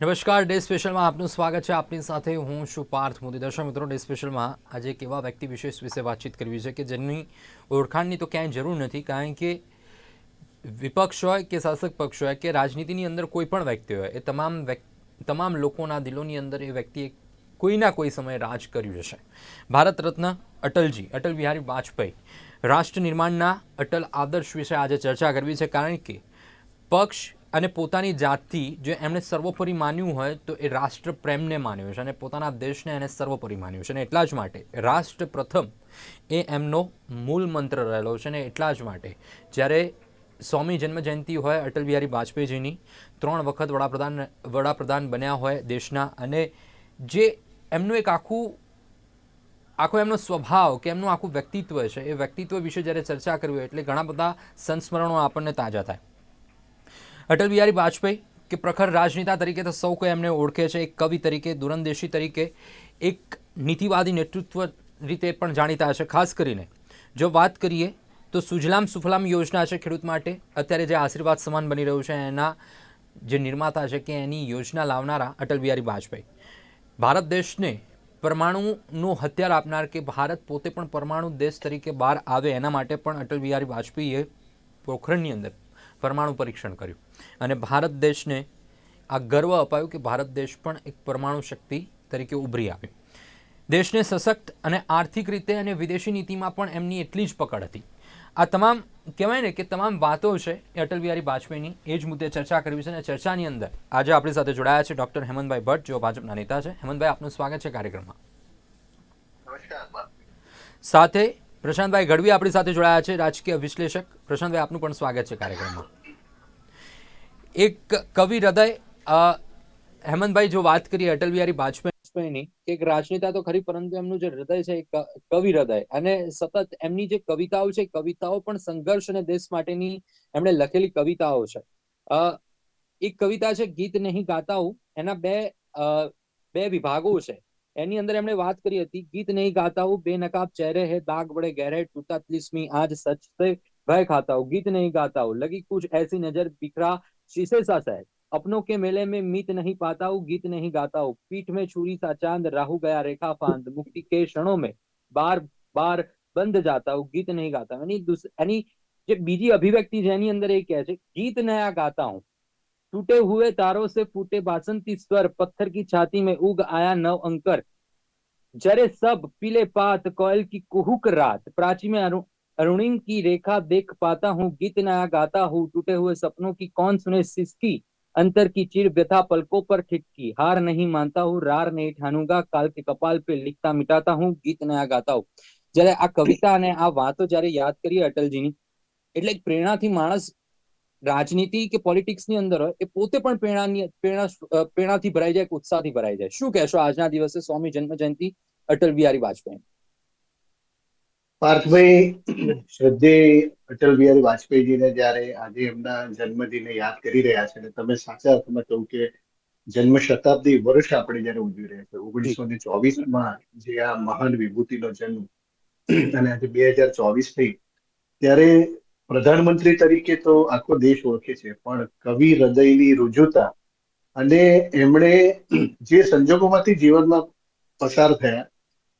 નમસ્કાર, ડે સ્પેશિયલમાં આપનું સ્વાગત છે. આપની સાથે હું છું પાર્થ મોદી. દર્શક મિત્રો, ડે સ્પેશિયલમાં આજે એક એવા વ્યક્તિ વિશેષ વિશે વાતચીત કરવી છે કે જેની ઓળખાણની તો ક્યાંય જરૂર નથી, કારણ કે વિપક્ષ હોય કે શાસક પક્ષ હોય કે રાજનીતિની અંદર કોઈ પણ વ્યક્તિ હોય, એ તમામ તમામ લોકોના દિલોની અંદર એ વ્યક્તિએ કોઈના કોઈ સમયે રાજ કર્યું હશે. ભારત રત્ન અટલજી, અટલ બિહારી વાજપેયી રાષ્ટ્ર નિર્માણના અટલ આદર્શ વિશે આજે ચર્ચા કરવી છે, કારણ કે પક્ષ અને પોતાની જાતથી જે એમણે સર્વોપરી માન્યું હોય તો એ રાષ્ટ્ર પ્રેમને માન્યું છે અને પોતાના દેશને એને સર્વોપરી માન્યું છે અને એટલા જ માટે રાષ્ટ્ર પ્રથમ એ એમનો મૂળ મંત્ર રહેલો છે અને એટલા જ માટે જ્યારે સ્વામી જન્મ જયંતિ હોય અટલ બિહારી વાજપેયીજીની, ત્રણ વખત વડાપ્રધાન વડાપ્રધાન બન્યા હોય દેશના અને જે એમનું એક આખું, આખો એમનો સ્વભાવ કે એમનું આખું વ્યક્તિત્વ છે, એ વ્યક્તિત્વ વિશે જ્યારે ચર્ચા કરવી હોય એટલે ઘણા બધા સંસ્મરણો આપણને તાજા થાય. અટલ બિહારી વાજપેયી, કે પ્રખર રાજનેતા તરીકે તો સૌ કોઈ એમને ઓળખે છે, એક કવિ તરીકે, દૂરંદેશી તરીકે, એક નીતિવાદી નેતૃત્વ રીતે પણ જાણીતા છે. ખાસ કરીને જો વાત કરીએ તો સુજલામ સુફલામ યોજના છે ખેડૂત માટે. અત્યારે જે આશીર્વાદ સમાન બની રહ્યું છે, એના જે નિર્માતા છે કે એની યોજના લાવનારા અટલ બિહારી વાજપેયી. ભારત દેશને પરમાણુનું હથિયાર આપનાર કે ભારત પોતે પણ પરમાણુ દેશ તરીકે બહાર આવે એના માટે પણ અટલ બિહારી વાજપેયીએ પોખરણની અંદર પરમાણુ પરીક્ષણ કર્યું. અને ભારત દેશને આ ગર્વ અપાયું કે ભારત દેશ પણ એક પરમાણુ શક્તિ તરીકે ઉભરી આવી દેશને સશક્ત અને આર્થિક રીતે અને વિદેશી નીતિમાં પણ એમની એટલી જ પકડ હતી. આ તમામ કહેવાય ને કે તમામ વાતો છે એ અટલ બિહારી વાજપેયીની એ જ મુદ્દે ચર્ચા કરવી છે અને ચર્ચાની અંદર આજે આપણી સાથે જોડાયા છે ડૉક્ટર હેમંતભાઈ ભટ્ટ જેઓ ભાજપના નેતા છે. હેમંતભાઈ આપનું સ્વાગત છે કાર્યક્રમમાં. સાથે પ્રશાંતભાઈ ગઢવી આપણી સાથે જોડાયા છે, રાજકીય વિશ્લેષક. પ્રશાંતભાઈ, આપનું પણ સ્વાગત છે કાર્યક્રમમાં. એક કવિ હૃદય હેમંતભાઈ, જો વાત કરીએ અટલ બિહારી વાજપેયીની, એક રાજનેતા તો ખરી, પરંતુ એમનું જે હૃદય છે એ કવિ હૃદય. અને સતત એમની જે કવિતાઓ છે કવિતાઓ પણ સંઘર્ષ અને દેશ માટેની એમણે લખેલી કવિતાઓ છે. એક કવિતા છે, ગીત નહીં ગાતા હું. એના બે બે વિભાગો છે. એની અંદર એમણે વાત કરી હતી ગીત નહીં ગાતા હું બેનકાબ ચહેરે હે દાગ બડે ગહેરે ટૂટા ત્રિસ્મી આજ સચ સે ભય ખાતા હું ગીત નહીં ગાતા હું લગી કુછ એસી નજર બિખરા શીશે सा શહેર अपनों के मेले में मीत नहीं पाता हूँ गीत नहीं गाता हूँ पीठ में छुरी सा चाँद राहु गया रेखा फांद मुक्ति के क्षणों में बार બાર બંધ જાતા હું ગીત નહીં ગાતા એની એની જે બીજી અભિવ્યક્તિ છે એની અંદર એ કહે છે ગીત નયા ગાતા હું टूटे हुए तारों से फूटे बासंती स्वर पत्थर की छाती में उग आया नव अंकर जरे सब पीले पात कोयल की कुहुक रात प्राची में अरु, अरुणिम की रेखा देख पाता हूँ गीत नया गाता हूँ टूटे हुए सपनों की कौन सुने सिसकी अंतर की चिर व्यथा पलकों पर ठिटकी हार नहीं मानता हूँ रार नहीं ठानूंगा काल के कपाल पे लिखता मिटाता हूँ गीत नया गाता हूँ જ્યારે આ કવિતા અને આ વાતો જ્યારે યાદ કરીએ અટલજીની એટલે એક પ્રેરણાથી માણસ રાજનીતિ કે પોલિટિક્સની અંદર એ પોતે પણ પ્રેરણાની, પ્રેરણા પ્રેરણાથી ભરાઈ જાય, ઉત્સાહથી ભરાઈ જાય. શું કહેશો? આજના દિવસે સ્વામી જન્મ જયંતિ, અટલ બિહારી વાજપેયી પાર્થભાઈ શ્રદ્ધે અટલ બિહારી વાજપેયીજીને જ્યારે આજે એમના જન્મદિને યાદ કરી રહ્યા છે, અને તમે સાચા અર્થમાં કહું કે જન્મ શતાબ્દી વર્ષ આપણે જ્યારે ઉજવી રહ્યા છે ઓગણીસો ને ચોવીસમાં જે આ મહાન વિભૂતિનો જન્મ, અને આજે બે હજાર ચોવીસ થઈ ત્યારે પ્રધાનમંત્રી તરીકે તો આખો દેશ ઓળખે છે, પણ કવિ હૃદયની રુજુતા અને એમણે જે સંજોગોમાંથી જીવનમાં પસાર થયા,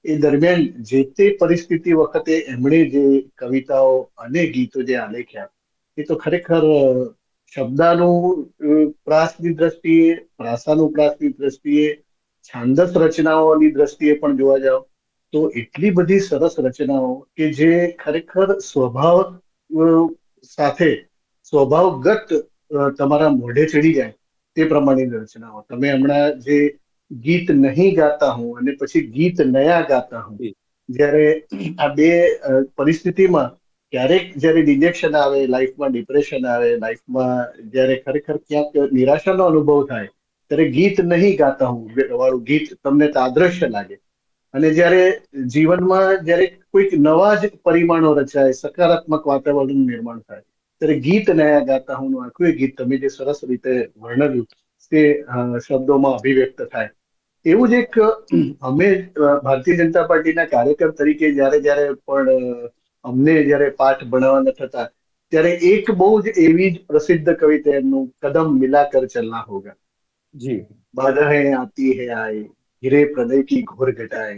એ દરમિયાન જે તે પરિસ્થિતિ વખતે એમણે જે કવિતાઓ અને ગીતો જે આલેખ્યા, એ તો ખરેખર શબ્દાનું પ્રાસની દ્રષ્ટિએ, પ્રાસાનું પ્રાસની દ્રષ્ટિએ, છાંદસ રચનાઓની દ્રષ્ટિએ પણ જોવા જાવ તો એટલી બધી સરસ રચનાઓ કે જે ખરેખર સ્વભાવ સાથે સ્વભાવગત તમારા મોઢે ચડી જાય તે પ્રમાણેની રચનાઓ. તમે હમણાં જે ગીત નહીં ગાતા હું અને પછી ગીત નયા ગાતા હું જ્યારે આ બે પરિસ્થિતિમાં ક્યારેક જ્યારે ડિજેક્શન આવે લાઈફમાં ડિપ્રેશન આવે લાઈફમાં જ્યારે ખરેખર ક્યાંક નિરાશાનો અનુભવ થાય ત્યારે ગીત નહીં ગાતા હું વાળું ગીત તમને તાદ્રશ્ય લાગે. અને જ્યારે જીવનમાં જ્યારે કોઈક નવા જ પરિમાણો રચાય સકારાત્મક વાતાવરણનું નિર્માણ થાય ત્યારે ગીત નયા ગાતા હું આખું એ ગીત તમે જે સરસ રીતે વર્ણવ્યું તે શબ્દોમાં અભિવ્યક્ત થાય. એવું જ એક અમે ભારતીય જનતા પાર્ટીના કાર્યકર તરીકે જ્યારે જ્યારે પણ અમને જ્યારે પાઠ ભણાવવાના થતા ત્યારે એક બહુ જ એવી જ પ્રસિદ્ધ કવિતા એમનું કદમ મિલા કર ચલના હોગા. જી. બાધા હૈ આતી હૈ આય. गिरे प्रलय की घोर घटाए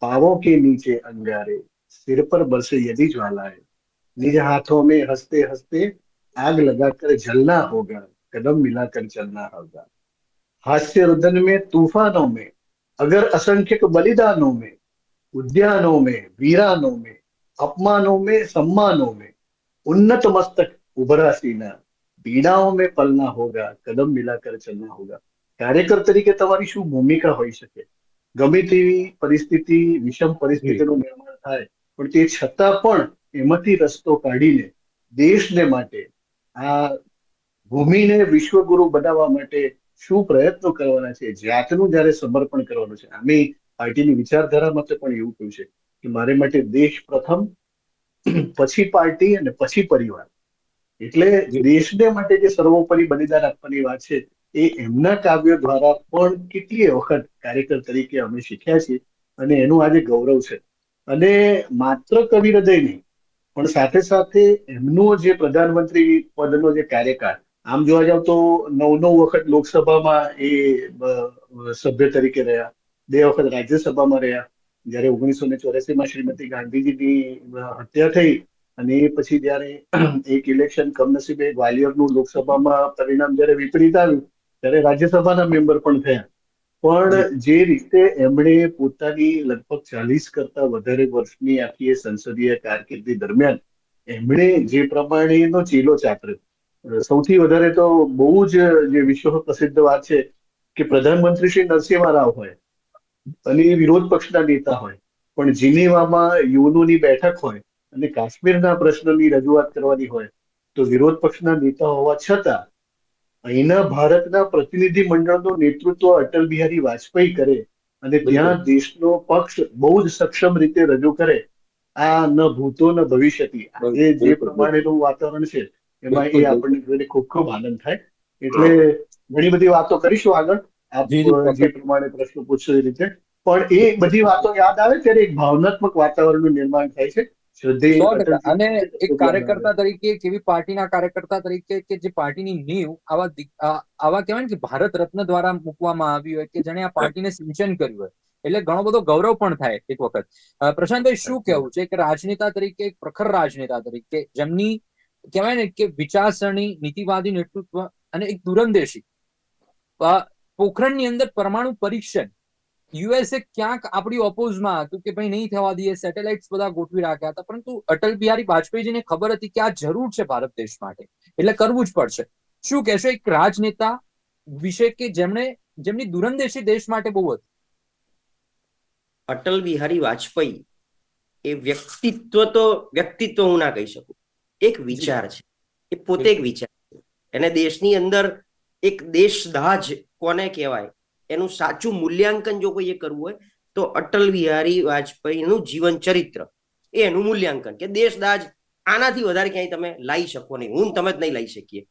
पावों के नीचे अंगारे, सिर पर बरसे यदि ज्वालाए, निज हाथों में हँसते हँसते आग लगाकर जलना होगा, कदम मिलाकर चलना होगा। हास्य रुदन में, तूफानों में, अगर असंख्यक बलिदानों में, उद्यानों में, वीरानों में, अपमानों में, सम्मानों में, उन्नत मस्तक उभरा सीना, बीड़ाओं में पलना होगा, कदम मिलाकर चलना होगा। કાર્યકર તરીકે તમારી શું ભૂમિકા હોઈ શકે? ગમે તેવી પરિસ્થિતિ વિષમ પરિસ્થિતિનું નિર્માણ થાય પણ તે છતાં પણ એમાંથી રસ્તો કાઢીને દેશને માટે આ ભૂમિને વિશ્વગુરુ બનાવવા માટે શું પ્રયત્નો કરવાના છે જાતનું જ્યારે સમર્પણ કરવાનું છે આમે પાર્ટીની વિચારધારા માટે પણ એવું કહ્યું છે કે મારે માટે દેશ પ્રથમ પછી પાર્ટી અને પછી પરિવાર. એટલે દેશને માટે જે સર્વોપરી બલિદાન આપવાની વાત છે એ એમના કાવ્યો દ્વારા પણ કેટલી વખત કાર્યકર તરીકે અમે શીખ્યા છીએ અને એનું આજે ગૌરવ છે. અને માત્ર કવિ હૃદય નહીં, પણ સાથે સાથે એમનો જે પ્રધાનમંત્રી પદનો જે કાર્યકાળ, આમ જોવા જાવ તો નવ નવ વખત લોકસભામાં એ સભ્ય તરીકે રહ્યા, બે વખત રાજ્યસભામાં રહ્યા. જ્યારે ઓગણીસો ને ચોરાસીમાં શ્રીમતી ગાંધીજીની હત્યા થઈ અને એ પછી જ્યારે એક ઇલેક્શન કમનસીબે ગ્વાલિયરનું લોકસભામાં પરિણામ જ્યારે વિપરીત આવ્યું ત્યારે રાજ્યસભાના મેમ્બર પણ થયા. પણ જે રીતે એમણે પોતાની લગભગ ચાલીસ કરતા વધારે વર્ષની આખી એ સંસદીય કારકિર્દી દરમિયાન એમણે જે પ્રમાણેનો ચીલો ચાતર્યો સૌથી વધારે તો બહુ જ જે વિશ્વ પ્રસિદ્ધ વાત છે કે પ્રધાનમંત્રી શ્રી નરસિંહ રાવ હોય અને એ વિરોધ પક્ષના નેતા હોય. પણ જીનેવામાં યુનોની બેઠક હોય અને કાશ્મીરના પ્રશ્નની રજૂઆત કરવાની હોય તો વિરોધ પક્ષના નેતા હોવા છતાં અહીંના ભારતના પ્રતિનિધિ મંડળનું નેતૃત્વ અટલ બિહારી વાજપેયી કરે અને ત્યાં દેશનો પક્ષ બહુ જ સક્ષમ રીતે રજૂ કરે. આ ન ભૂતો ન ભવિષ્યથી એ જે પ્રમાણેનું વાતાવરણ છે એમાં એ આપણને જોઈને ખૂબ ખૂબ આનંદ થાય. એટલે ઘણી બધી વાતો કરીશું આગળ. આપ જી, પ્રમાણે પ્રશ્ન પૂછશો એ રીતે. પણ એ બધી વાતો યાદ આવે ત્યારે એક ભાવનાત્મક વાતાવરણનું નિર્માણ થાય છે. અને એક કાર્યકર્તા તરીકે એક એવી પાર્ટીના કાર્યકર્તા તરીકે કે જે પાર્ટીની નીવ આવા આવા કહેવાય કે ભારત રત્ન દ્વારા મૂકવામાં આવી હોય કે જેને આ પાર્ટીને સિંચન કર્યું હોય. એટલે ઘણો બધો ગૌરવ પણ થાય એક વખત. પ્રશાંતભાઈ શું કહેવું છે? કે રાજનેતા તરીકે એક પ્રખર રાજનેતા તરીકે જેમની કહેવાય ને કે વિચારસરણી નીતિવાદી નેતૃત્વ અને એક દૂરંદેશી પોખરણની અંદર પરમાણુ પરીક્ષણ યુએસએ ક્યાંક આપણી ઓપોઝમાં હતું કે ભાઈ નહીં થવા દઈએ સેટેલાઇટ્સ બધા ગોઠવી રાખ્યા હતા પરંતુ અટલ બિહારી વાજપેયીજીને ખબર હતી કે આ જરૂર છે ભારત દેશ માટે એટલે કરવું જ પડશે. શું કહેશો એક રાજનેતા વિશે કે જેમણે જેમની દૂરંદેશી દેશ માટે બહુ હતી? અટલ બિહારી વાજપેયી એ વ્યક્તિત્વ તો વ્યક્તિત્વ હું ના કહી શકું. એક વિચાર છે. એ પોતે એક વિચાર છે. એને દેશની અંદર એક દેશદાજ કોને કહેવાય? એનું સાચું મૂલ્યાંકન જો કોઈએ કરવું હોય, તો અટલ બિહારી વાજપેયીનું જીવન ચરિત્ર એનું મૂલ્યાંકન કે દેશદાજ આનાથી વધારે ક્યાંય તમે લાવી શકો નહીં. હું તમે જ નહીં લાવી શકીએ.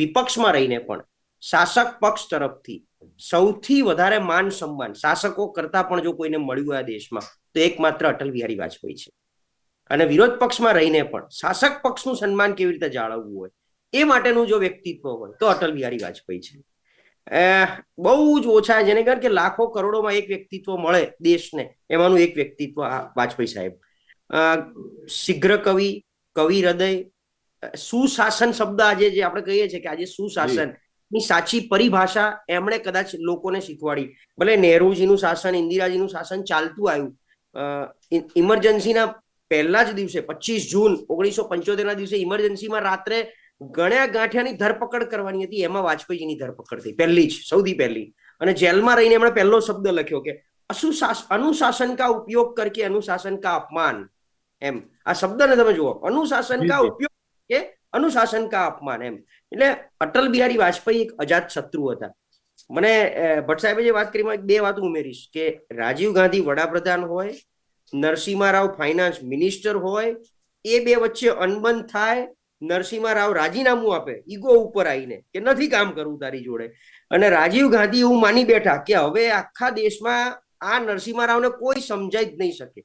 વિપક્ષમાં રહીને પણ શાસક પક્ષ તરફથી સૌથી વધારે માન સન્માન શાસકો કરતા પણ જો કોઈને મળ્યું આ દેશમાં, તો એકમાત્ર અટલ બિહારી વાજપેયી છે. અને વિરોધ પક્ષમાં રહીને પણ શાસક પક્ષનું સન્માન કેવી રીતે જાળવવું હોય, એ માટેનું જો વ્યક્તિત્વ હોય, તો અટલ બિહારી વાજપેયી છે. બહુ જ ઓછા જેને કારણ કે લાખો કરોડોમાં એક વ્યક્તિત્વ મળે દેશને એમાંનું એક વ્યક્તિત્વ આ વાજપેયી સાહેબ. શીઘ્ર કવિ કવિ હૃદય સુશાસન શબ્દ આજે જે આપણે કહીએ છીએ કે આજે સુશાસનની સાચી પરિભાષા એમણે કદાચ લોકોને શીખવાડી. ભલે નહેરુજીનું શાસન ઇન્દિરાજીનું શાસન ચાલતું આવ્યું. ઇમરજન્સીના પહેલા જ દિવસે પચીસ જૂન ઓગણીસો પંચોતેર ના દિવસે ઇમરજન્સીમાં રાત્રે ગણ્યા ગાંઠિયાની ધરપકડ કરવાની હતી. એમાં વાજપેયીની ધરપકડ થઈ. પહેલી જ સૌથી પહેલી. અને જેલમાં રહીને એમણે પહેલો શબ્દ લખ્યો કે અનુશાસન કા ઉપયોગ કરકે અનુશાસન કા અપમાન. એમ. આ શબ્દને તમે જુઓ. અનુશાસન કા. ઉપયોગ કે અનુશાસન કા અપમાન. એમ. એટલે અટલ બિહારી વાજપેયી એક અજાત શત્રુ હતા. મને ભટ્ટ સાહેબે જે વાત કરી બે વાત ઉમેરીશ કે રાજીવ ગાંધી વડાપ્રધાન હોય નરસિંહ રાવ ફાઇનાન્સ મિનિસ્ટર હોય એ બે વચ્ચે અનબન થાય નરસિંહા રાવ રાજીનામું આપે, ઈગો ઉપર આવીને કે નથી કામ કરવું તારી જોડે. અને રાજીવ ગાંધી એવું માની બેઠા કે હવે આખા દેશમાં આ નરસિંહ રાવને કોઈ સમજાઈ જ નહીં શકે.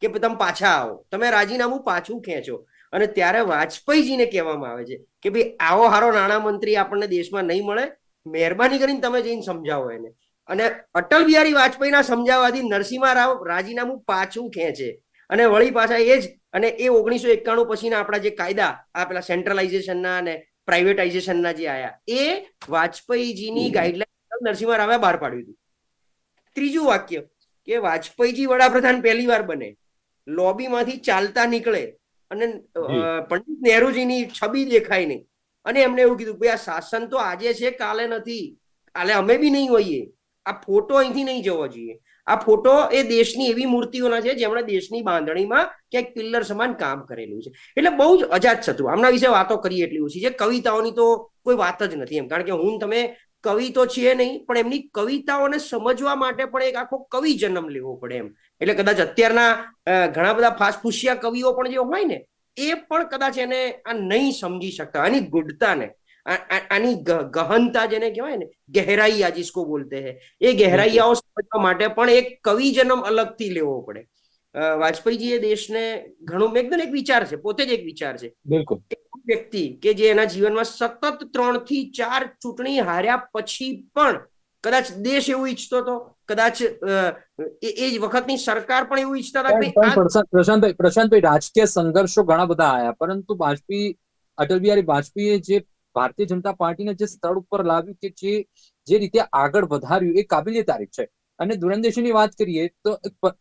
કે તમે પાછા આવો, તમે રાજીનામું પાછું ખેંચો. અને ત્યારે વાજપેયીજીને કહેવામાં આવે છે કે ભાઈ, આવો હારો નાણામંત્રી આપણને દેશમાં નહીં મળે, મહેરબાની કરીને તમે જઈને સમજાવો એને. અને અટલ બિહારી વાજપેયીના સમજાવવાથી નરસિંહ રાવ રાજીનામું પાછું ખેંચે. અને વળી પાછા એ જ અને એ ઓગણીસો એકાણું પછીના આપણા જે કાયદા આ પેલા સેન્ટ્રલાઇઝેશનના અને પ્રાઇવેટાઇઝેશનના જે આયા એ વાજપેયીજીની ગાઈડલાઈન નરસિંહ રાવે બહાર પાડ્યું હતું. ત્રીજું વાક્ય કે વાજપેયીજી વડાપ્રધાન પહેલી વાર બને લોબીમાંથી ચાલતા નીકળે અને પંડિત નહેરુજીની છબી દેખાય નહીં. અને એમને એવું કીધું કે આ શાસન તો આજે છે કાલે નથી. કાલે અમે બી નહીં હોઈએ. આ ફોટો અહીંથી નહીં જવો જોઈએ. આ ફોટો એ દેશની એવી મૂર્તિઓના છે જેમણે દેશની બાંધણીમાં ક્યાંક પિલ્લર સમાન કામ કરેલું છે. એટલે બહુ જ અજાત શત્રુ. આમના વિશે વાતો કરીએ એટલી ઓછી છે. કવિતાઓની તો કોઈ વાત જ નથી એમ. કારણ કે હું તમે કવિ તો છીએ નહીં, પણ એમની કવિતાઓને સમજવા માટે પણ એક આખો કવિ જન્મ લેવો પડે એમ. એટલે કદાચ અત્યારના ઘણા બધા ફાસફુસિયા કવિઓ પણ જે હોય ને, એ પણ કદાચ એને આ નહીં સમજી શકતા. આની ગુડતાને આની ગહનતા જેને કહેવાય ને ગહેરાઈયા જીસકો બોલતે હે. એ ગહેરાઈયાઓ સમજવા માટે પણ એક કવિ જન્મ અલગથી લેવો પડે. વાજપેયીજી એ દેશને ઘણું એકદમ એક વિચાર છે પોતે જ એક વિચાર છે. બિલકુલ. વ્યક્તિ કે જે એના જીવનમાં સતત ત્રણથી ચાર ચૂંટણી હાર્યા પછી પણ કદાચ દેશ એવું ઈચ્છતો હતો કદાચ એ જ વખતની સરકાર પણ એવું ઈચ્છતા હતા પ્રશાંત પ્રશાંતભાઈ રાજકીય સંઘર્ષો ઘણા બધા આવ્યા પરંતુ વાજપેયી અટલ બિહારી વાજપેયી જે ભારતીય જનતા પાર્ટીને જે સ્થળ ઉપર લાવ્યું કે જે જે રીતે આગળ વધાર્યું એ કાબિલે તારીફ છે. અને દૂરંદેશીની વાત કરીએ તો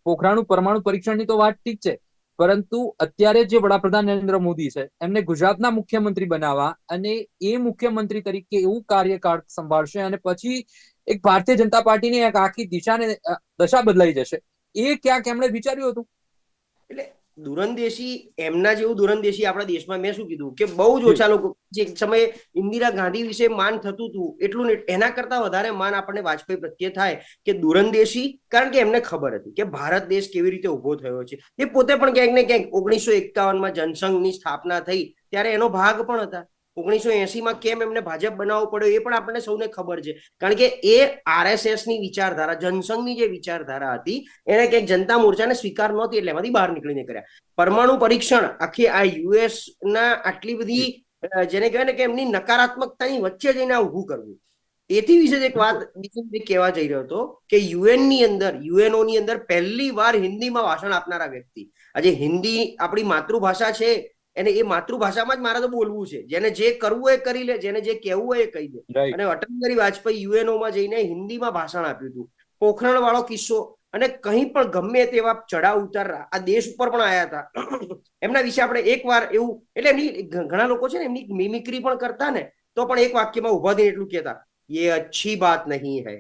પોખરાણું પરમાણુ પરીક્ષણની તો વાત ઠીક છે. પરંતુ અત્યારે જે વડાપ્રધાન નરેન્દ્ર મોદી છે, એમને ગુજરાતના મુખ્યમંત્રી બનાવવા અને એ મુખ્યમંત્રી તરીકે એવું કાર્યકાળ સંભાળશે અને પછી એક ભારતીય જનતા પાર્ટીની એક આખી દિશાને દશા બદલાઈ જશે. એ ક્યાંક એમણે વિચાર્યું હતું? એટલે દૂરંદેશી એમના જેવું દુરંદેશી આપણા દેશમાં મેં શું કીધું કે બહુ જ ઓછા લોકો જે એક સમયે ઇન્દિરા ગાંધી વિશે માન થતું હતું એટલું એના કરતા વધારે માન આપણને વાજપેયી પ્રત્યે થાય કે દુરંદેશી કારણ કે એમને ખબર હતી કે ભારત દેશ કેવી રીતે ઊભો થયો છે. એ પોતે પણ ક્યાંક ને ક્યાંક ઓગણીસો એકાવનમાં જનસંઘની સ્થાપના થઈ ત્યારે એનો ભાગ પણ હતા. ઓગણીસો એસીમાં કેમ એમને ભાજપ બનાવવો પડ્યો એ પણ આપણને સૌને ખબર છે. કારણ કે એ આરએસએસની વિચારધારા, જનસંઘની જે વિચારધારા હતી, એને ક્યાંક જનતા મોરચાને સ્વીકાર નહોતી એટલે એમાંથી બહાર નીકળીને કર્યા. પરમાણુ પરીક્ષણ, આખી આ યુએસ ના આટલી બધી જેને કહેવાય ને કે એમની નકારાત્મકતાની વચ્ચે જઈને ઊભું કરવું. એથી વિશે એક વાત બીજી કહેવા જઈ રહ્યો હતો કે યુએનની અંદર યુએનઓ ની અંદર પહેલી વાર હિન્દીમાં ભાષણ આપનારા વ્યક્તિ. આજે હિન્દી આપણી માતૃભાષા છે એને એ માતૃભાષામાં જ મારે તો બોલવું છે. જેને જે કરવું હોય કરી લે જેને જે કહેવું હોય એ કહી દે. અને અટલ બિહારી વાજપેયી યુએનઓમાં જઈને હિન્દીમાં ભાષણ આપ્યું હતું. પોખરણ વાળો કિસ્સો અને કંઈ પણ ગમે તેવા ચઢાવ ઉતાર આ દેશ ઉપર પણ આયા હતા. એમના વિશે આપણે એક વાર એવું એટલે એમની ઘણા લોકો છે ને એમની મિમિક્રી પણ કરતા ને તો પણ એક વાક્યમાં ઊભા થઈને એટલું કહેતા એ અચ્છી વાત નહીં હૈ.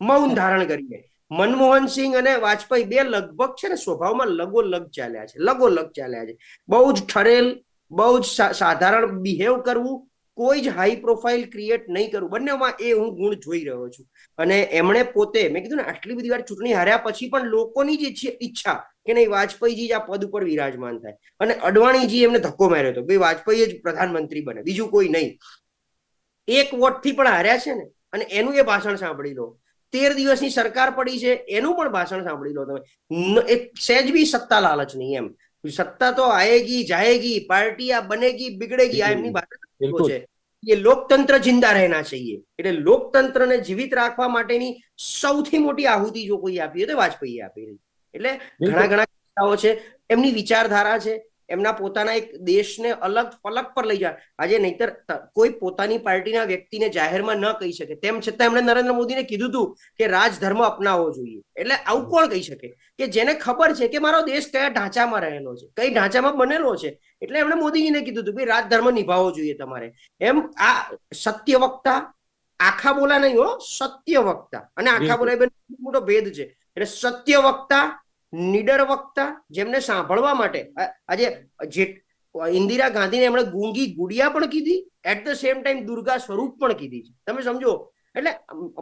મૌન ધારણ કરીને મનમોહન સિંહ અને વાજપેયી બે લગભગ છે ને સ્વભાવમાં લગોલગ ચાલ્યા છે, લગોલગ ચાલ્યા છે. બહુ જ ઠરેલ, બહુ જ સાધારણ બિહેવ કરવું, કોઈ જ હાઈ પ્રોફાઇલ ક્રિએટ નહીં કરવું. બંનેમાં એ હું ગુણ જોઈ રહ્યો છું. અને એમણે પોતે, મેં કીધું ને, આટલી બધી વાર ચૂંટણી હાર્યા પછી પણ લોકોની જે ઈચ્છા કે નહીં, વાજપેયીજી જ આ પદ ઉપર વિરાજમાન થાય. અને અડવાણીજી એમને ધક્કો માર્યો હતો ભાઈ, વાજપેયી જ પ્રધાનમંત્રી બને, બીજું કોઈ નહીં. એક વોટથી પણ હાર્યા છે ને, અને એનું એ ભાષણ સાંભળી લો. તેર દિવસની સરકાર પડી છે એનું પણ ભાષણ સાંભળી લો તમે. એક સહેજ બી સત્તા લાલચ નહીં એમ. સત્તા તો આએગી જાયેગી પાર્ટી આ બનેગી બિગડેગી આ એમની ભાષા છે. એ લોકતંત્ર જિંદા રહેના ચાહીએ એટલે લોકતંત્રને જીવિત રાખવા માટેની સૌથી મોટી આહુતિ જો કોઈ આપી હોય તો વાજપેયી આપી એટલે ઘણા ઘણા કિસ્સાઓ છે એમની વિચારધારા છે એમના પોતાના એક દેશને અલગ ફલક પર લઈ જાય. આજે નહીતર કોઈ પોતાની પાર્ટીના વ્યક્તિને જાહેરમાં ન કહી શકે. તેમ છતાં એમણે નરેન્દ્ર મોદીને કીધું હતું કે રાજધર્મ અપનાવવો જોઈએ. એટલે આવું કોણ કહી શકે? કે જેને ખબર છે કે મારો દેશ કયા ઢાંચામાં રહેલો છે કઈ ઢાંચામાં બનેલો છે. એટલે એમણે મોદીજીને કીધું હતું કે રાજધર્મ નિભાવવો જોઈએ તમારે. એમ આ સત્ય વક્તા આખા બોલા નહીં હો સત્ય વક્તા અને આખા. બોલા મોટો ભેદ છે. એટલે સત્ય વક્તા નિડર વક્તા જેમને સાંભળવા માટે આજે જે ઇન્દિરા ગાંધીને એમણે ગુંગી ગુડિયા પણ કીધી at the same time Durga સ્વરૂપ પણ કીધી છે. તમે સમજો, એટલે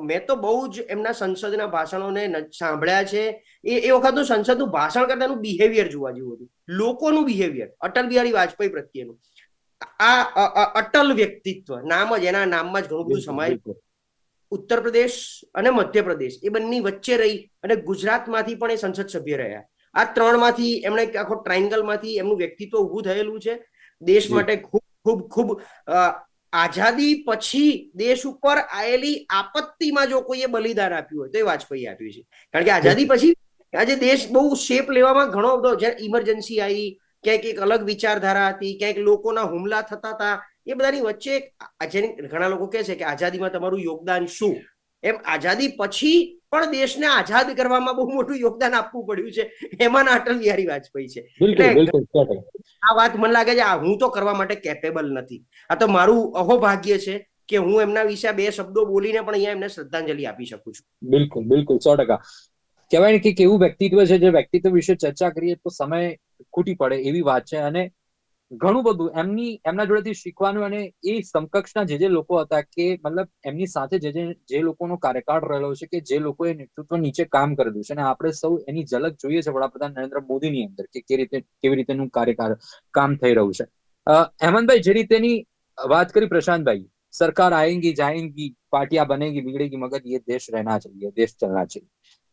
મેં તો બહુ જ એમના સંસદના ભાષણોને સાંભળ્યા છે. એ એ વખતનું સંસદનું ભાષણ કરતા એનું બિહેવિયર જોવા જેવું હતું. લોકોનું બિહેવિયર અટલ બિહારી વાજપેયી પ્રત્યેનું. આ અટલ વ્યક્તિત્વ, નામ જ, એના નામમાં જ ઘણું બધું સમાય. ઉત્તર પ્રદેશ અને મધ્યપ્રદેશ એ બંને વચ્ચે રહી અને ગુજરાતમાંથી પણ એ સંસદ સભ્ય રહ્યા. આ ત્રણમાંથી એમણે આખો ટ્રાયંગલમાંથી એમનું વ્યક્તિત્વ ઊભું થયેલું છે. દેશ માટે ખૂબ ખૂબ ખૂબ આઝાદી પછી દેશ ઉપર આયેલી આપત્તિમાં જો કોઈએ બલિદાન આપ્યું હોય તો એ વાજપેયી આપ્યું છે. કારણ કે આઝાદી પછી આજે દેશ બહુ શેપ લેવામાં ઘણો બધો જ્યારે ઇમરજન્સી આવી ક્યાંક એક અલગ વિચારધારા હતી ક્યાંક લોકોના હુમલા થતા હતા એ બધાની વચ્ચે જેને ઘણા લોકો કહે છે કે આઝાદીમાં તમારું યોગદાન શું? એમ આઝાદી પછી પણ દેશને આઝાદ કરવામાં બહુ મોટું યોગદાન આપવું પડ્યું છે. એમાંના અટલ બિહારી વાજપેયી છે. આ વાત મને લાગે છે આ હું તો કરવા માટે કેપેબલ નથી. આ તો મારું અહોભાગ્ય છે કે હું એમના વિશે બે શબ્દો બોલીને પણ અહીંયા એમને શ્રદ્ધાંજલિ આપી શકું છું. બિલકુલ બિલકુલ સો ટકા. કહેવાય ને કે કેવું વ્યક્તિત્વ છે જે વ્યક્તિત્વ વિશે ચર્ચા કરીએ તો સમય ખૂટી પડે એવી વાત છે અને ઘણું બધું. એમની, એમના જોડેથી શીખવાનું અને એ સમકક્ષના જે જે લોકો હતા કે મતલબ એમની સાથે જે જે જે લોકોનો કાર્યકાળ રહેલો છે કે જે લોકોએ નેતૃત્વ નીચે કામ કરેલું છે. અને આપણે સૌ એની ઝલક જોઈએ છે વડાપ્રધાન નરેન્દ્ર મોદીની અંદર કે કેવી રીતે, કેવી રીતેનું કાર્યકાળ કામ થઈ રહ્યું છે. હેમંતભાઈ, જે રીતેની વાત કરી પ્રશાંતભાઈ, સરકાર આયેંગી, જાયેંગી પાર્ટિયા બનેગી, બિગડેગી મગર એ દેશ રહેના ચાહીએ દેશ ચલના ચાહીએ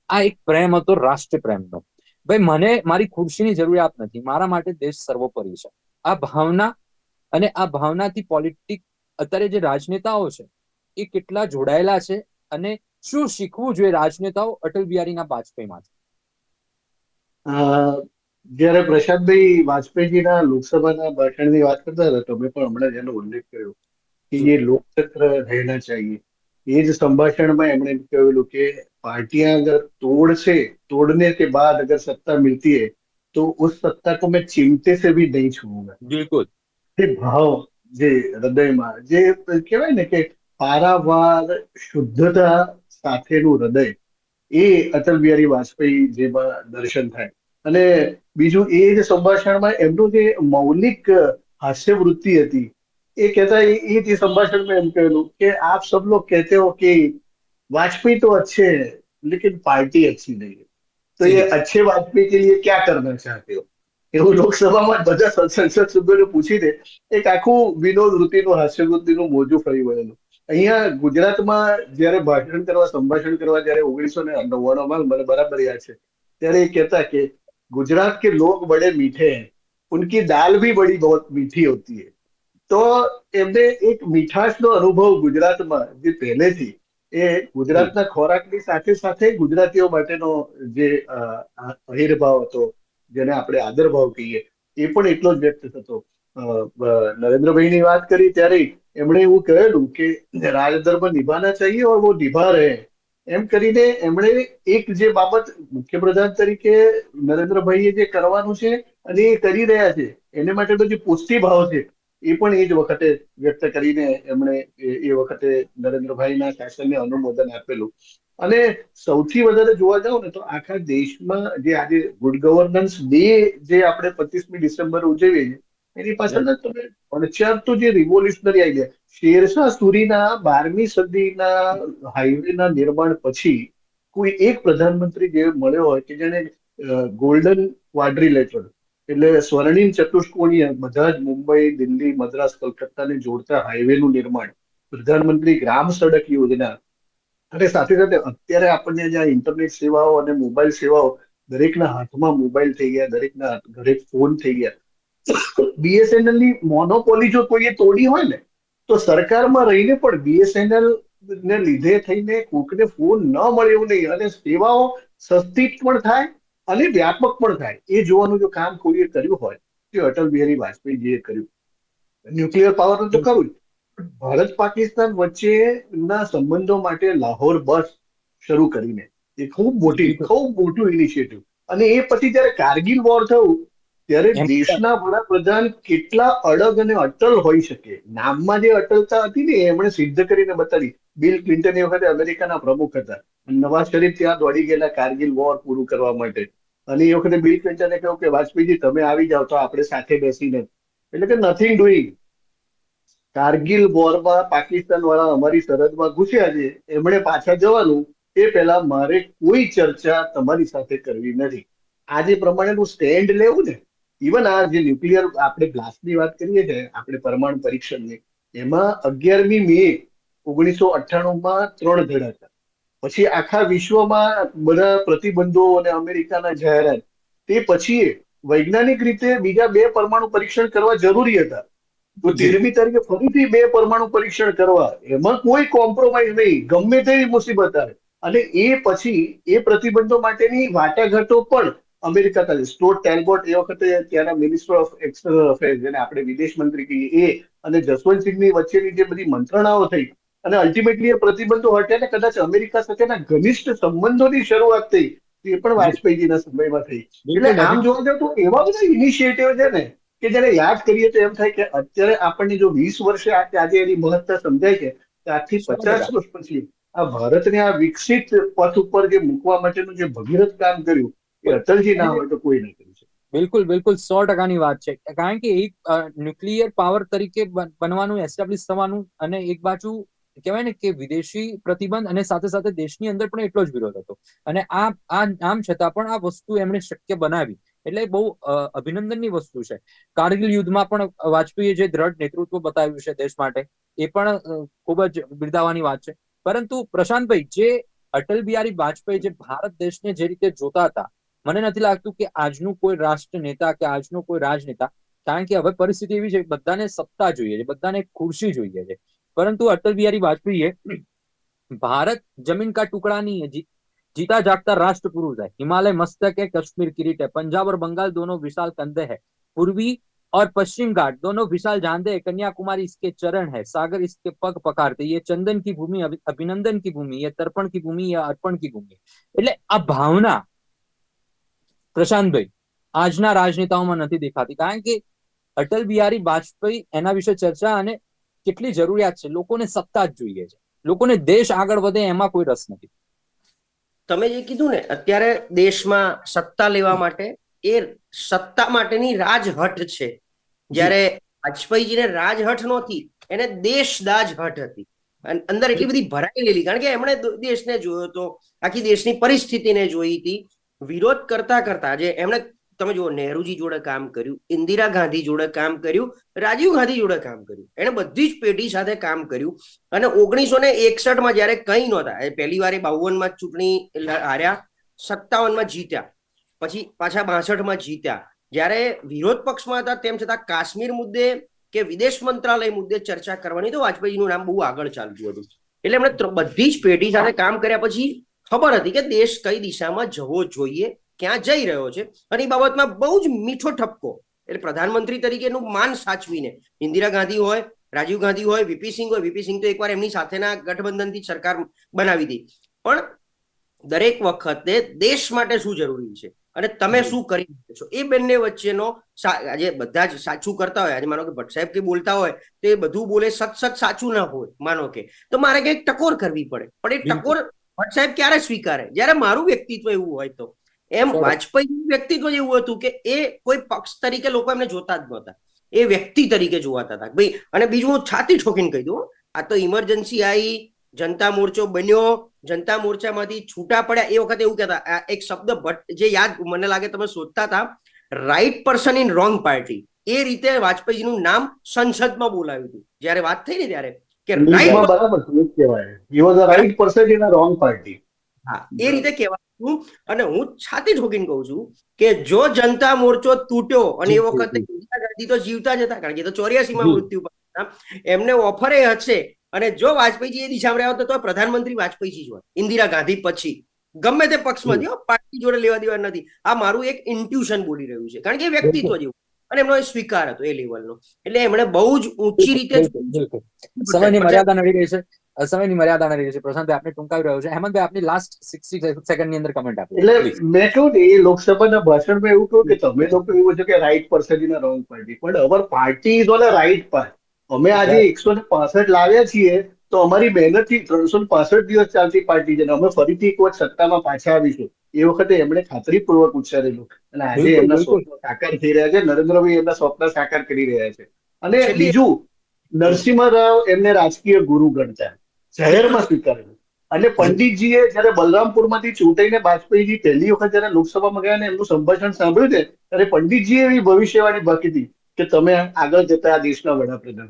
આ એક પ્રેમ હતો રાષ્ટ્ર પ્રેમનો. ભાઈ, મને મારી ખુરશીની જરૂરિયાત નથી. મારા માટે દેશ સર્વોપરી છે. આ ભાવના અને આ ભાવનાથી પોલિટિક અત્યારે જે રાજનેતાઓ છે, એ કેટલા જોડાયેલા છે અને શું શીખવું જોઈએ રાજનેતાઓ અટલ બિહારીના વાજપેયીમાંથી જ્યારે પ્રશાંતભાઈ વાજપેયીજીના લોકસભાના ભાષણની વાત કરતા હતા તમે પણ હમણાં જેનો ઉલ્લેખ કર્યો કે એ લોકતંત્ર રહેના ચાહીએ. એ જ સંભાષણમાં એમણે કહેલું કે પાર્ટિયા અગર તોડ છે તોડને કે બાદ અગર સત્તા મિલતી હૈ तो उस सत्ता को मैं चिमटे से भी नहीं छूऊंगा બિલકુલ જે ભાવ જે હૃદયમાં જે કહેવાય ને કે પારાવાર શુદ્ધતા સાથેનું હૃદય એ અટલ બિહારી વાજપેયી જેમાં દર્શન થાય અને બીજું એ જ સંભાષણમાં એમનું જે મૌલિક હાસ્યવૃત્તિ હતી એ કહેતા એ એ જ સંભાષણમાં એમ કહેલું કે આપ सब लोग कहते हो कि वाजपेयी तो अच्छे हैं लेकिन पार्टी अच्छी नहीं है तो ये अच्छे वाजपेयी के लिए क्या करना चाहते हो એવું લોકસભામાં બધા સંસદ સભ્યોને પૂછીને એક આખું વિનોદ વૃત્તિનું હાસ્યવૃત્તિનું મોજું ફરી વળેલું અહીંયા ગુજરાતમાં જ્યારે ભાષણ કરવા સંભાષણ કરવા જ્યારે ઓગણીસો ને નવ્વાણુંમાં મને બરાબર યાદ છે ત્યારે એ કહેતા કે ગુજરાત કે લોગ બડે મીઠે हैं उनकी दाल भी बड़ी बहुत मीठी होती है તો એમને એક મીઠાશનો અનુભવ ગુજરાતમાં જે પહેલેથી એ ગુજરાતના ખોરાકની સાથે સાથે ગુજરાતીઓ માટેનો જે અહિરભાવ હતો, જેને આપણે આદરભાવ કહીએ, એ પણ એટલો જ વ્યક્ત થતો. નરેન્દ્રભાઈ ની વાત કરી ત્યારે એમણે એવું કહેલું કે રાજધર્મ નિભાના ચાહીએ ઓર વો નિભા રહે. એમ કરીને એમણે એક જે બાબત મુખ્યપ્રધાન તરીકે નરેન્દ્રભાઈએ જે કરવાનું છે અને એ કરી રહ્યા છે, એને માટેનો જે પુષ્ટિ ભાવ છે એ પણ એ જ વખતે વ્યક્ત કરીને એમણે એ વખતે નરેન્દ્રભાઈના શાસનને અનુમોદન આપેલું. અને સૌથી વધારે જોવા જાવ ને તો આખા દેશમાં જે આજે ગુડ ગવર્નન્સ ડે જે આપણે પચીસમી ડિસેમ્બર ઉજવીએ છીએ, એની પાછળ તમે તો જે રિવોલ્યુશનરી આઈડિયા શેરશાહ સુરીના બારમી સદીના હાઈવેના નિર્માણ પછી કોઈ એક પ્રધાનમંત્રી જે મળ્યો હોય કે જેને ગોલ્ડન ક્વાડ્રિલેટર એટલે સ્વર્ણિમ ચતુષ્કોણીય બધા જ મુંબઈ, દિલ્હી, મદ્રાસ, કલકત્તાને જોડતા હાઈવેનું નિર્માણ પ્રધાનમંત્રી ગ્રામ સડક યોજના. અને સાથે સાથે અત્યારે આપણને જ્યાં ઇન્ટરનેટ સેવાઓ અને મોબાઈલ સેવાઓ દરેકના હાથમાં મોબાઈલ થઈ ગયા, દરેકના ઘરે ફોન થઈ ગયા. બીએસએનએલની મોનોપોલી જો કોઈએ તોડી હોય ને, તો સરકારમાં રહીને પણ બીએસએનએલ ને લીધે થઈને કોકને ફોન ન મળે એવું નહીં. અને સેવાઓ સસ્તી પણ થાય અને વ્યાપક પણ થાય. એ જોવાનું જો કામ કોઈએ કર્યું હોય તે અટલ બિહારી વાજપેયીજીએ કર્યું. ન્યુક્લિયર પાવરનું તો કરવું ભારત પાકિસ્તાન વચ્ચેના સંબંધો માટે લાહોર બસ શરૂ કરીને એ ખૂબ મોટી ખૂબ મોટું ઇનિશિયેટિવ અને એ પછી જ્યારે કારગિલ વોર થયું ત્યારે દેશના વડાપ્રધાન કેટલા અડગ અને અટલ હોઈ શકે. નામમાં જે અટલતા હતી ને એમણે સિદ્ધ કરીને બતાવી. બિલ ક્લિન્ટન એ વખતે અમેરિકાના પ્રમુખ હતા. નવાઝ શરીફ ત્યાં દોડી ગયેલા કારગિલ વોર પૂરું કરવા માટે. અને એ વખતે બિલ ક્લિન્ટને કહ્યું કે, વાજપેયીજી, તમે આવી જાઓ તો આપણે સાથે બેસીને. એટલે કે નથિંગ ડુઈંગ કારગિલ વોરમાં પાકિસ્તાન વાળા અમારી સરહદમાં ઘૂસ્યા છે. એમણે પાછા જવાનું. એ પહેલા મારે કોઈ ચર્ચા તમારી સાથે કરવી નથી. આ જે પ્રમાણેનું સ્ટેન્ડ લેવું ને ઇવન આ જે ન્યુક્લિયર આપણે બ્લાસ્ટની વાત કરીએ છીએ, આપણે પરમાણુ પરીક્ષણની, એમાં અગિયારમી મે ઓગણીસો અઠ્ઠાણુંમાં ત્રણ ધડાકા પછી આખા વિશ્વમાં બધા પ્રતિબંધો અને અમેરિકાના જાહેરાત. તે પછી વૈજ્ઞાનિક રીતે બીજા બે પરમાણુ પરીક્ષણ કરવા જરૂરી હતા. તો તેરમી તારીખે ફરીથી બે પરમાણુ પરીક્ષણ કરવા. એમાં કોઈ કોમ્પ્રોમાઇઝ નહીં. ગમે તેવી મુસીબત આવે. અને એ પછી એ પ્રતિબંધો માટેની વાટાઘાટો પણ અમેરિકા કરે સ્ટોટ ટેલબોટ એ વખતે ત્યાંના મિનિસ્ટર ઓફ એક્સટર્નલ અફેર્સ જેને આપણે વિદેશ મંત્રી કહીએ એ અને જસવંતસિંહની વચ્ચેની જે બધી મંત્રણાઓ થઈ અને અલ્ટિમેટલી એ પ્રતિબંધો હટ્યા ને કદાચ અમેરિકા સાથેના ઘનિષ્ઠ સંબંધોની શરૂઆત થઈ એ પણ વાજપેયીજીના સમયમાં થઈ. એટલે આમ જોવા જાવ તો એવા બધા ઇનિશિયેટિવ છે ને કે જયારે યાદ કરીએ તો એમ થાય કે અત્યારે આપણને જો વીસ વર્ષે આ- આજે એની મહત્તા સમજાય છે આજથી પચાસ વર્ષ પછી આ ભારતને આ વિકસિત પથ ઉપર જે મૂકવા માટેનું જે ભગીરથ કામ કર્યું એ અટલજી ના હોય તો કોઈ ના કર્યું બિલકુલ બિલકુલ. સો ટકાની વાત છે. કારણ કે એક ન્યુક્લિયર પાવર તરીકે બનવાનું એસ્ટાબ્લિશ થવાનું અને એક બાજુ કહેવાય ને કે વિદેશી પ્રતિબંધ અને સાથે સાથે દેશની અંદર પણ એટલો જ વિરોધ હતો. અને આ આ આમ છતાં પણ આ વસ્તુ એમણે શક્ય બનાવી. એટલે બહુ અભિનંદનની વસ્તુ છે. કારગિલ યુદ્ધમાં પણ વાજપેયીએ જે દ્રઢ નેતૃત્વ બતાવ્યું છે દેશ માટે, એ પણ ખૂબ જ બિરદાવાની વાત છે. પરંતુ પ્રશાંતભાઈ, જે અટલ બિહારી વાજપેયી જે ભારત દેશને જે રીતે જોતા હતા, મને નથી લાગતું કે આજનું કોઈ રાષ્ટ્ર નેતા કે આજનો કોઈ રાજનેતા, કારણ કે હવે પરિસ્થિતિ એવી છે બધાને સત્તા જોઈએ છે, બધાને ખુરશી જોઈએ છે. પરંતુ અટલ બિહારી વાજપેયીએ ભારત જમીન કા ટુકડા નહીં है जी- जीता जागता राष्ट्र पुरुष है हिमालय मस्तक है कश्मीर किरीट है पंजाब और बंगाल दोनों विशाल कंधे है पूर्वी और पश्चिम घाट दोनों विशाल जांदे है कन्याकुमारी इसके चरण है सागर इसके पग पखारते ये चंदन की भूमि अभि- अभिनंदन की भूमि ये तर्पण की भूमि ये अर्पण की भूमि એટલે આ ભાવના પ્રશાંતભાઈ આજના રાજનેતાઓમાં નથી દેખાતી કારણ કે અટલ બિહારી વાજપેયી એના વિશે ચર્ચા અને કેટલી જરૂરિયાત છે? લોકોને સત્તા જ જોઈએ છે. લોકોને દેશ આગળ વધે એમાં કોઈ રસ નથી. તમે જે કીધું ને, અત્યારે દેશમાં સત્તા લેવા માટે એ સત્તા માટેની રાજહટ છે. જ્યારે વાજપેયીજીને રાજહટ નહોતી, એને દેશદાજ હટ હતી. અંદર એટલી બધી ભરાઈ લેલી કારણ કે એમણે દેશને જોયો હતો આખી દેશની પરિસ્થિતિને જોઈ હતી. વિરોધ કરતા કરતા, જે એમણે તમે જુઓ, નહેરુજી જોડે કામ કર્યું, ઇન્દિરા ગાંધી જોડે કામ કર્યું, રાજીવ ગાંધી જોડે કામ કર્યું. એને બધી જ પેઢી સાથે કામ કર્યું. અને ઓગણીસો ને એકસઠમાં જયારે કઈ નહોતા પહેલી વાર બાવનમાં ચૂંટણી હાર્યા સત્તાવનમાં જીત્યા. પછી પાછા બાસઠમાં જીત્યા. જ્યારે વિરોધ પક્ષમાં હતા, તેમ છતાં કાશ્મીર મુદ્દે કે વિદેશ મંત્રાલય મુદ્દે ચર્ચા કરવાની તો વાજપેયીનું નામ બહુ આગળ ચાલતું હતું. એટલે એમણે બધી જ પેઢી સાથે કામ કર્યા. પછી ખબર હતી કે દેશ કઈ દિશામાં જવો જોઈએ ક્યાં જઈ રહ્યો છે? અને એ બાબતમાં બહુ જ મીઠો ઠપકો એટલે પ્રધાનમંત્રી તરીકેનું માન સાચવીને ઇન્દિરા ગાંધી હોય રાજીવ ગાંધી હોય વીપી સિંહ હોય વીપી સિંહ તો એકવાર એમની સાથેના ગઠબંધનથી સરકાર બનાવી હતી. પણ દરેક વખતે દેશ માટે શું જરૂરી છે? અને તમે શું કરી છો? એ બંને વચ્ચેનો આજે બધા જ સાચું કરતા હોય આજે માનો કે ભટ્ટ સાહેબ કે બોલતા હોય તો એ બધું બોલે સત સત સાચું ના હોય માનો કે. તો મારે કંઈક ટકોર કરવી પડે. પણ એ ટકોર ભટ્ટ સાહેબ ક્યારે સ્વીકારે? જ્યારે મારું વ્યક્તિત્વ એવું હોય તો. એમ વાજપેયી વ્યક્તિત્વ એવું હતું કે એ કોઈ પક્ષ તરીકે લોકો એમને જોતા જ નહોતા. એ વ્યક્તિ તરીકે જોવાતા હતા. ભાઈ અને બીજું હું છાતી ઠોકીને કહી દઉં આ તો ઇમરજન્સી આવી જનતા મોરચો બન્યો જનતા મોરચામાંથી છૂટા પડ્યા. એ વખતે એવું કહેતા એક શબ્દ ભટ્ટ જે યાદ મને લાગે તમે શોધતા હતા right person in wrong party એ રીતે વાજપેયીજીનું નામ સંસદમાં બોલાવ્યું હતું. જ્યારે વાત થઈ ને ત્યારે કે રાઈટ બરાબર કહેવાય. He was a right person in a wrong party હા એ રીતે કહેવાતું અને હું છાતી ઠોકીને કહું છું કે જો જનતા મોરચો તૂટ્યો અને એ જી, જી, વખતે ઇન્દિરા ગાંધી તો જીવતા જ હતા કારણ કે તો ચોર્યાસી માં મૃત્યુ પામ્યા એમને ઓફરે હશે. અને જો વાજપેયીજી એ દિશામાં રહ્યા તો પ્રધાનમંત્રી વાજપેયીજી જ હોત. ઇન્દિરા ગાંધી પછી. ગમે તે પક્ષમાંથી હો પાર્ટી જોડે લેવા દેવા નથી. આ મારું એક ઇન્ટ્યુશન બોલી રહ્યું છે. કારણ કે વ્યક્તિત્વ જેવું. અને એમનો સ્વીકાર હતો એ લેવલનો એટલે એમણે બહુ જ ઊંચી રીતે. સમયની મર્યાદા નડી ગઈ છે. સમયની મર્યાદાના લીધે છે પ્રશાંતભાઈ આપને ટૂંકાવી રહ્યો છે. હેમંતભાઈ આપની લાસ્ટ સિક્સટી સેકન્ડની અંદર કમેન્ટ આપો. એટલે મેં કહ્યું ને એ લોકસભાના ભાષણમાં એવું કહ્યું કે તમે લોકો એવું છો કે right person in wrong party પણ our party is on a right part અમે આજે એકસો ને પાસઠ લાવ્યા છીએ તો અમારી મહેનતથી ત્રણસો ને પાસઠ દિવસ ચાલતી પાર્ટી છે અને અમે ફરીથી એક વખત સત્તામાં પાછા આવીશું. એ વખતે એમણે ખાતરીપૂર્વક ઉચ્ચારેલું. અને આજે એમના. સ્વપ્ન સાકાર થઈ રહ્યા છે. નરેન્દ્રભાઈ એમના સ્વપ્ન સાકાર કરી રહ્યા છે. અને બીજું નરસિંહ રાવ એમને રાજકીય ગુરુ ગણતા. જાહેરમાં સ્વીકારેલું. અને પંડિતજીએ જયારે બલરામપુરમાંથી ચૂંટાઈને વાજપેયીજી પહેલી વખત જયારે લોકસભામાં ગયા ને એમનું સંભાષણ સાંભળ્યું છે ત્યારે પંડિતજીએ એવી ભવિષ્યવાણી બાકી હતી કે તમે આગળ જતા આ દેશના વડાપ્રધાન.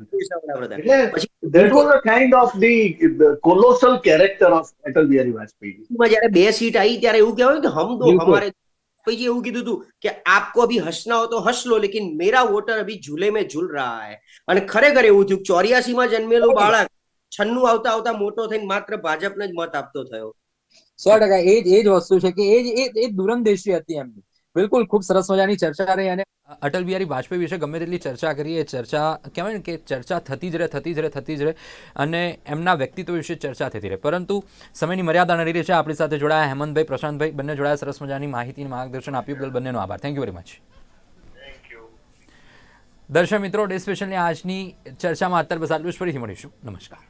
એટલે was a kind of the colossal character of Atal Bihari Vajpayee જયારે બે સીટ આવી ત્યારે એવું કહેવાયું કે હમ તો હમારે વાજપેયી એવું કીધું હતું કે આપકો અભી હસના હો તો હસ લો લેકિન મેરા વોટર અભી ઝૂલે મેં ઝૂલ રહા હે. અને ખરેખર એવું થયું ચોર્યાસી માં જન્મેલો બાળક છન્નું આવતા આવતા મોટો થઈને માત્ર ભાજપને જ મત આપતો થયો. સો ટકા એ જ એ જ વસ્તુ છે કે એ જ એ એ દૂરંદેશી હતી એમની. બિલકુલ ખૂબ સરસ મજાની ચર્ચા રહી અને અટલ બિહારી વાજપેયી વિશે ગમે તેટલી ચર્ચા કરીએ ચર્ચા કહેવાય ને કે ચર્ચા થતી જ રહે થતી જ રહે થતી જ રહે અને એમના વ્યક્તિત્વ વિશે ચર્ચા થતી રહે. પરંતુ સમયની મર્યાદા નડી રહી છે આપણી સાથે જોડાયા હેમંતભાઈ પ્રશાંતભાઈ બંને જોડાયા સરસ મજાની માહિતી માર્ગદર્શન આપ્યું બદલ બંનેનો આભાર. થેન્ક યુ વેરી મચ દર્શક મિત્રો ડે સ્પેશલની આજની ચર્ચામાં અત્યારે બસ આટલું જ. ફરીથી મળીશું. નમસ્કાર.